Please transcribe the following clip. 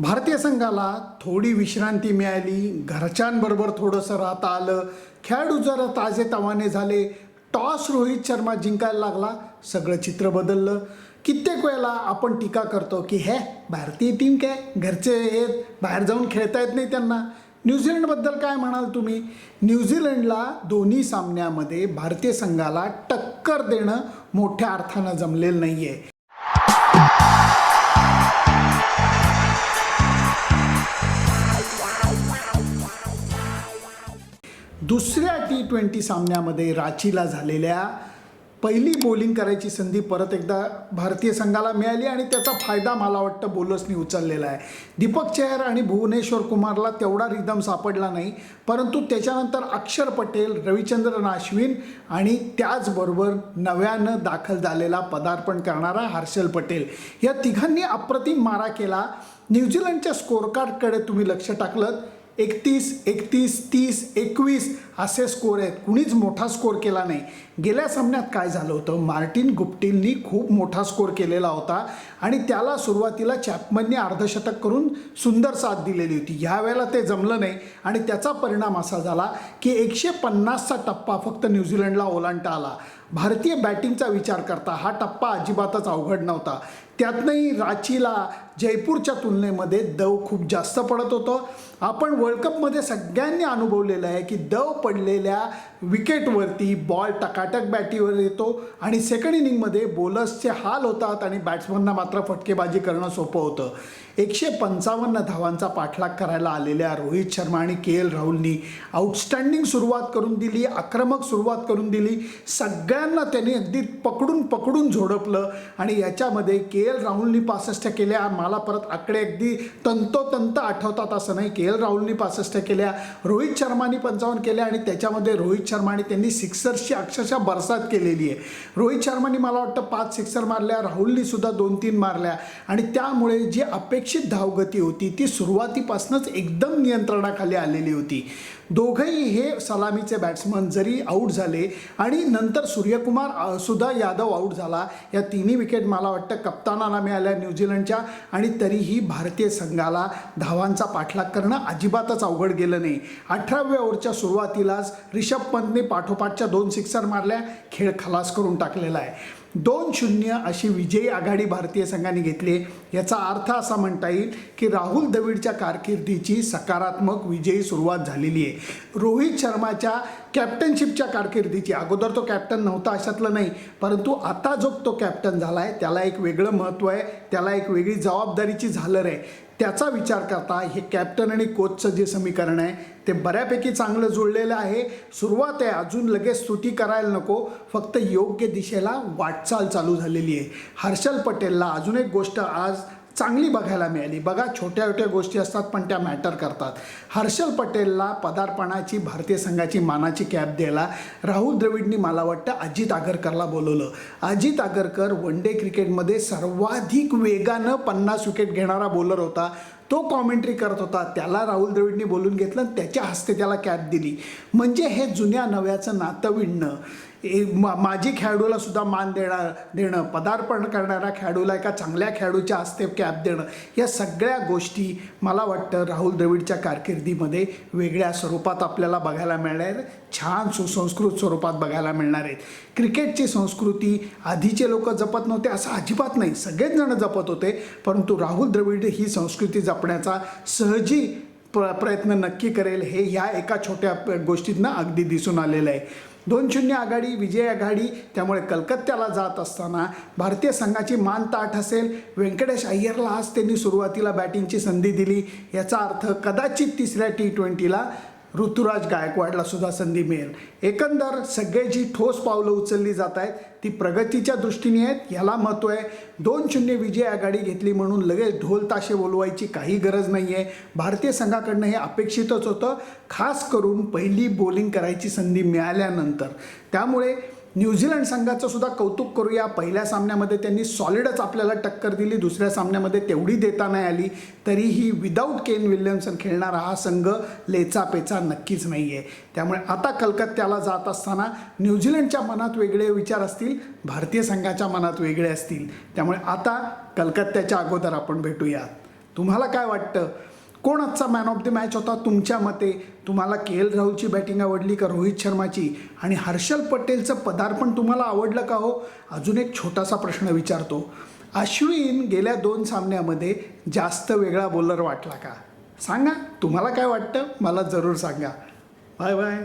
भारतीय संघाला थोडी विश्रांती मिळाली. घरच्यांबरोबर थोडंसं राहता आलं. खेळाडू जरा ताजे तवाने झाले. टॉस रोहित शर्मा जिंकायला लागला. सगळं चित्र बदललं. कित्येक वेळेला आपण टीका करतो की हे भारतीय टीम काय? घरचे आहेत. बाहेर जाऊन खेळता येत नाही त्यांना. न्यूझीलंडबद्दल काय म्हणाल तुम्ही? न्यूझीलंडला दोन्ही सामन्यामध्ये भारतीय संघाला टक्कर देणं मोठ्या अर्थानं जमलेलं नाही आहे दुसऱ्या टी ट्वेंटी सामन्यामध्ये रांचीला झालेल्या पहिली बॉलिंग करायची संधी परत एकदा भारतीय संघाला मिळाली आणि त्याचा फायदा मला वाटतं बोलर्सनी उचललेला आहे. दीपक चेहर आणि भुवनेश्वर कुमारला तेवढा रिदम सापडला नाही परंतु त्याच्यानंतर अक्षर पटेल रविचंद्रन अश्विन आणि त्याचबरोबर नव्यानं दाखल झालेला पदार्पण करणारा हर्षल पटेल. या तिघांनी अप्रतिम मारा केला. न्यूझीलंडच्या स्कोरकार्डकडे तुम्ही लक्ष टाकलं एकतीस एकतीस तीस एकवीस असे स्कोर आहेत. कुणीच मोठा स्कोर केला नाही. गेल्या सामन्यात काय झालं होतं? मार्टिन गुप्टिलनी खूप मोठा स्कोर केलेला होता आणि त्याला सुरुवातीला चॅपमनने अर्धशतक करून सुंदर साथ दिलेली होती. ह्या वेळेला ते जमलं नाही आणि त्याचा परिणाम असा झाला की एकशे पन्नासचा टप्पा फक्त न्यूझीलंडला ओलांडता आला. भारतीय बॅटिंगचा विचार करता हा टप्पा अजिबातच अवघड नव्हता. त्यातनंही रांचीला जयपूरच्या तुलनेमध्ये दव खूप जास्त पडत होतं. आपण वर्ल्ड कपमध्ये सगळ्यांनी अनुभवलेलं आहे की दव पडलेल्या विकेटवरती बॉल टकाटक बॅटीवर येतो आणि सेकंड इनिंगमध्ये बॉलर्सचे हाल होतात आणि बॅट्समनना मात्र फटकेबाजी करणं सोपं होतं. एकशे पंचावन्न धावांचा पाठलाग करायला आलेल्या रोहित शर्मा आणि के एल राहुलनी आउटस्टँडिंग सुरुवात करून दिली आक्रमक सुरुवात करून दिली. सगळ्या सगळ्यांना त्यांनी अगदी पकडून पकडून झोडपलं आणि याच्यामध्ये के एल राहुलनी पासष्ट केल्या. मला परत आकडे अगदी तंतोतंत आठवतात असं नाही. के एल राहुलनी पासष्ट केल्या रोहित शर्मानी पंचावन्न केल्या आणि त्याच्यामध्ये रोहित शर्माने त्यांनी सिक्सर्सची अक्षरशः बरसात केलेली आहे. रोहित शर्मानी मला वाटतं पाच सिक्सर मारल्या राहुलनी सुद्धा दोन तीन मारल्या आणि त्यामुळे जी अपेक्षित धावगती होती ती सुरुवातीपासूनच एकदम नियंत्रणाखाली आलेली होती. दोघंही हे सलामीचे बॅट्समन जरी आऊट झाले आणि नंतर सूर्यकुमार सुद्धा यादव आऊट झाला या तिन्ही विकेट मला वाटतं कप्तानाला मिळाल्या न्यूझीलंडच्या आणि तरीही भारतीय संघाला धावांचा पाठलाग करणं अजिबातच अवघड गेलं नाही. अठराव्या ओव्हरच्या सुरुवातीलाच रिषभ पंतने पाठोपाठच्या दोन सिक्सर मारल्या खेळ खलास करून टाकलेला आहे. दोन शून्य अशी विजयी आघाडी भारतीय संघाने घेतली याचा अर्थ असा म्हणता येईल की राहुल द्रविडच्या कारकिर्दीची सकारात्मक विजयी सुरुवात झालेली आहे. रोहित शर्माच्या कॅप्टनशिपच्या कारकिर्दीची अगोदर तो कॅप्टन नव्हता अशातलं नाही परंतु आता जो तो कॅप्टन झाला आहे त्याला एक वेगळं महत्त्व आहे त्याला एक वेगळी जबाबदारीची झालर आहे. त्याचा विचार करता हे कॅप्टन आणि कोचचं जे समीकरण आहे ते बऱ्यापैकी चांगलं जुळलेलं आहे. सुरुवात आहे अजून लगेच स्तुती करायला नको. फक्त योग्य दिशेला वाटचाल चालू झालेली आहे. हर्षल पटेलला अजून एक गोष्ट आज चांगली बघायला मिळाली. बघा छोट्या छोट्या गोष्टी असतात पण त्या मॅटर करतात. हर्षल पटेलला पदार्पणाची भारतीय संघाची मानाची कॅप द्यायला राहुल द्रविडनी मला वाटतं अजित आगरकरला बोलवलं. अजित आगरकर वन डे क्रिकेटमध्ये सर्वाधिक वेगानं पन्नास विकेट घेणारा बॉलर होता. तो कॉमेंट्री करत होता. त्याला राहुल द्रविडनी बोलून घेतलं आणि त्याच्या हस्ते त्याला कॅप दिली. म्हणजे हे जुन्या नव्याचं नातं विणणं. मा माजी खेळाडूला सुद्धा मान देणार देणं पदार्पण करणाऱ्या खेळाडूला एका चांगल्या खेळाडूच्या हस्ते कॅप देणं या सगळ्या गोष्टी मला वाटतं राहुल द्रविडच्या कारकिर्दीमध्ये वेगळ्या स्वरूपात आपल्याला बघायला मिळणार आहेत. छान सुसंस्कृत स्वरूपात बघायला मिळणार आहेत क्रिकेटची संस्कृती आधीचे लोक जपत नव्हते असं अजिबात नाही सगळेच जण जपत होते परंतु राहुल द्रविड ही संस्कृती जपण्याचा सहजी प्र प्रयत्न नक्की करेल हे ह्या एका छोट्या गोष्टीतनं अगदी दिसून आलेलं आहे. दोन शून्य आघाडी विजय आघाडी त्यामुळे कलकत्त्याला जात असताना भारतीय संघाची मान ताठ असेल व्यंकटेश अय्यरला आज त्यांनी सुरुवातीला बॅटिंगची संधी दिली याचा अर्थ कदाचित तिसऱ्या टी ट्वेंटीला ऋतुराज गायकवाडला सुद्धा संधी मिळेल. एकंदर सगळे जी ठोस पावलं उचलली जात आहेत ती प्रगतीच्या दृष्टीने आहेत याला महत्त्व आहे. दोन शून्य विजय आघाडी घेतली म्हणून लगेच ढोल ताशे बोलवायची काही गरज नाही आहे भारतीय संघाकडनं हे अपेक्षितच होतं खास करून पहिली बॉलिंग करायची संधी मिळाल्यानंतर. त्यामुळे न्यूझीलंड संघाचं सुद्धा कौतुक करूया. पहिल्या सामन्यामध्ये त्यांनी सॉलिडच आपल्याला टक्कर दिली. दुसऱ्या सामन्यामध्ये तेवढी देता नाही आली. तरीही विदाऊट केन विल्यमसन खेळणारा हा संघ लेचापेचा नक्कीच नाही आहे त्यामुळे आता कलकत्त्याला जात असताना न्यूझीलंडच्या मनात वेगळे विचार असतील. भारतीय संघाच्या मनात वेगळे असतील. त्यामुळे आता कलकत्त्याच्या अगोदर आपण भेटूयात. तुम्हाला काय वाटतं? कोण आजचा मॅन ऑफ द मॅच होता तुमच्या मते? तुम्हाला के एल राहुलची बॅटिंग आवडली का रोहित शर्माची? आणि हर्षल पटेलचं पदार्पण तुम्हाला आवडलं का हो? अजून एक छोटासा प्रश्न विचारतो. अश्विन गेल्या दोन सामन्यामध्ये जास्त वेगळा बॉलर वाटला का? सांगा तुम्हाला काय वाटतं? मला जरूर सांगा. Bye bye